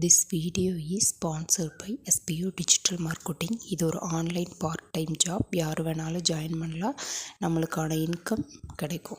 This video is sponsor by SPU digital marketing இது ஒரு online part time job யார் வேணாலும் ஜாயின் பண்ணலாம். நம்மளுக்கான இன்கம் கிடைக்கும்.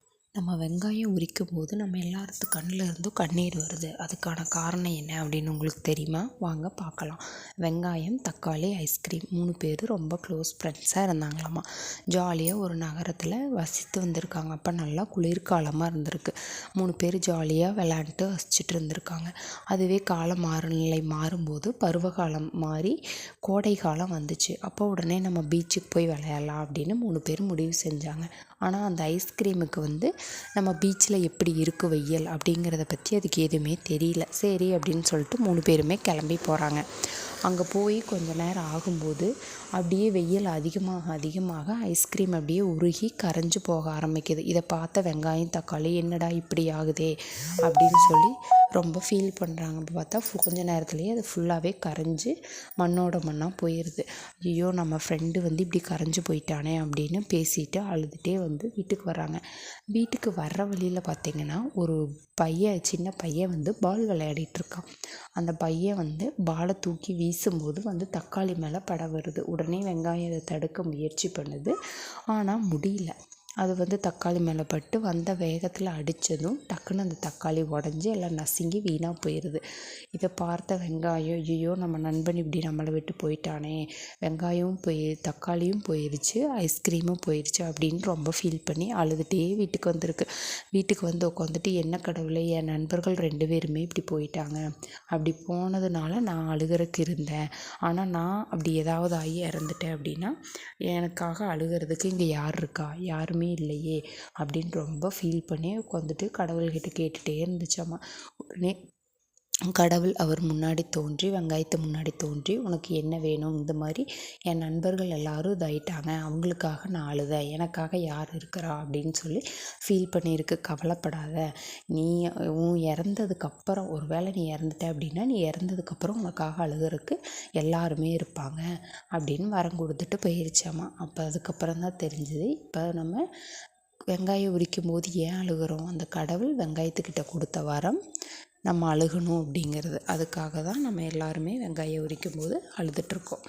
நம்ம வெங்காயம் உரிக்கும் போது நம்ம எல்லாத்து கண்ணில் இருந்தும் கண்ணீர் வருது. அதுக்கான காரணம் என்ன அப்படின்னு உங்களுக்கு தெரியுமா? வாங்க பார்க்கலாம். வெங்காயம் தக்காளி ஐஸ்கிரீம் மூணு பேர் ரொம்ப க்ளோஸ் ஃப்ரெண்ட்ஸாக இருந்தாங்களாமா. ஜாலியாக ஒரு நகரத்தில் வசித்து வந்திருக்காங்க. அப்போ நல்லா குளிர்காலமாக இருந்திருக்கு. மூணு பேர் ஜாலியாக விளையாண்டுட்டு வசிச்சுட்டு இருந்திருக்காங்க. அதுவே காலம் மாறுநிலை மாறும்போது பருவகாலம் மாறி கோடை காலம் வந்துச்சு. அப்போ உடனே நம்ம பீச்சுக்கு போய் விளையாடலாம் அப்படின்னு மூணு பேர் முடிவு செஞ்சாங்க. ஆனால் அந்த ஐஸ்கிரீமுக்கு வந்து நம்ம பீச்சில் எப்படி இருக்கு வெயில் அப்படிங்கிறத பற்றி அதுக்கு எதுவுமே தெரியல. சரி அப்படின்னு சொல்லிட்டு மூணு பேருமே கிளம்பி போகிறாங்க அங்கே போய் கொஞ்ச நேரம் ஆகும்போது அப்படியே வெயில் அதிகமாக அதிகமாக ஐஸ்கிரீம் அப்படியே உருகி கரைஞ்சு போக ஆரம்பிக்குது. இதை பார்த்த வெங்காயம் தக்காளி என்னடா இப்படி ஆகுதே? அப்படின்னு சொல்லி ரொம்ப ஃபீல் பண்ணுறாங்க இப்போ பார்த்தா கொஞ்ச நேரத்துலேயே அது ஃபுல்லாகவே கரைஞ்சி மண்ணோட மண்ணாக போயிடுது ஐயோ நம்ம ஃப்ரெண்டு வந்து இப்படி கரைஞ்சு போயிட்டானே அப்படின்னு பேசிட்டு அழுதுகிட்டே வந்து வீட்டுக்கு வராங்க வீட்டுக்கு வர்ற வழியில் பார்த்தீங்கன்னா ஒரு பையன் சின்ன பையன் வந்து பால் விளையாடிட்டு இருக்கான். அந்த பையன் வந்து பாலை தூக்கி வீ வீசும்போது வந்து தக்காளி மேலே பட வருது. உடனே வெங்காயம் அதை தடுக்க முயற்சி பண்ணுது. ஆனால் முடியல. அது வந்து தக்காளி மேலே பட்டு வந்த வேகத்தில் அடித்ததும் டக்குன்னு அந்த தக்காளி உடஞ்சி எல்லாம் நசுங்கி வீணாக போயிடுது. இதை பார்த்த வெங்காயம் ஐயோ நம்ம நண்பன் இப்படி நம்மளை விட்டு போயிட்டானே. வெங்காயமும் போய் தக்காளியும் போயிடுச்சு ஐஸ்கிரீமும் போயிடுச்சு அப்படின்னு ரொம்ப ஃபீல் பண்ணி அழுதுகிட்டே வீட்டுக்கு வந்திருக்கு. வீட்டுக்கு வந்து உட்காந்துட்டு என்ன கடவுளே என் நண்பர்கள் ரெண்டு பேருமே இப்படி போயிட்டாங்க. அப்படி போனதுனால நான் அழுகிறதுக்கு இருந்தேன். ஆனால் நான் அப்படி ஏதாவது ஆகி இறந்துட்டேன் அப்படின்னா எனக்காக அழுகிறதுக்கு இங்கே யார் இருக்கா? யாருமே இல்லையே அப்படின்னு ரொம்ப ஃபீல் பண்ணி உட்காந்துட்டு கடவுள்கிட்ட கேட்டுகிட்டே இருந்துச்சாம்மா உடனே கடவுள் அவர் முன்னாடி தோன்றி வெங்காயத்தை முன்னாடி தோன்றி உனக்கு என்ன வேணும்? இந்த மாதிரி என் நண்பர்கள் எல்லாரும் இதாயிட்டாங்க அவங்களுக்காக நான் அழுதேன். எனக்காக யார் இருக்கிறா? அப்படின்னு சொல்லி ஃபீல் பண்ணியிருக்கு. கவலைப்படாத. நீ உன் இறந்ததுக்கப்புறம் ஒரு வேளை நீ இறந்துட்ட அப்படின்னா நீ இறந்ததுக்கப்புறம் உனக்காக அழுகிறதுக்கு எல்லாருமே இருப்பாங்க அப்படின்னு வரம் கொடுத்துட்டு போயிருச்சாமா. அப்போ அதுக்கப்புறம் தான் தெரிஞ்சது. இப்போ நம்ம வெங்காயம் உரிக்கும் போது ஏன் அழுகிறோம்? அந்த கடவுள் வெங்காயத்துக்கிட்ட கொடுத்த வரம் நம்ம அழுகணும் அப்படிங்கிறது. அதுக்காக தான் நம்ம எல்லாருமே வெங்காயம் உரிக்கும் போது அழுதுகிட்ருக்கோம்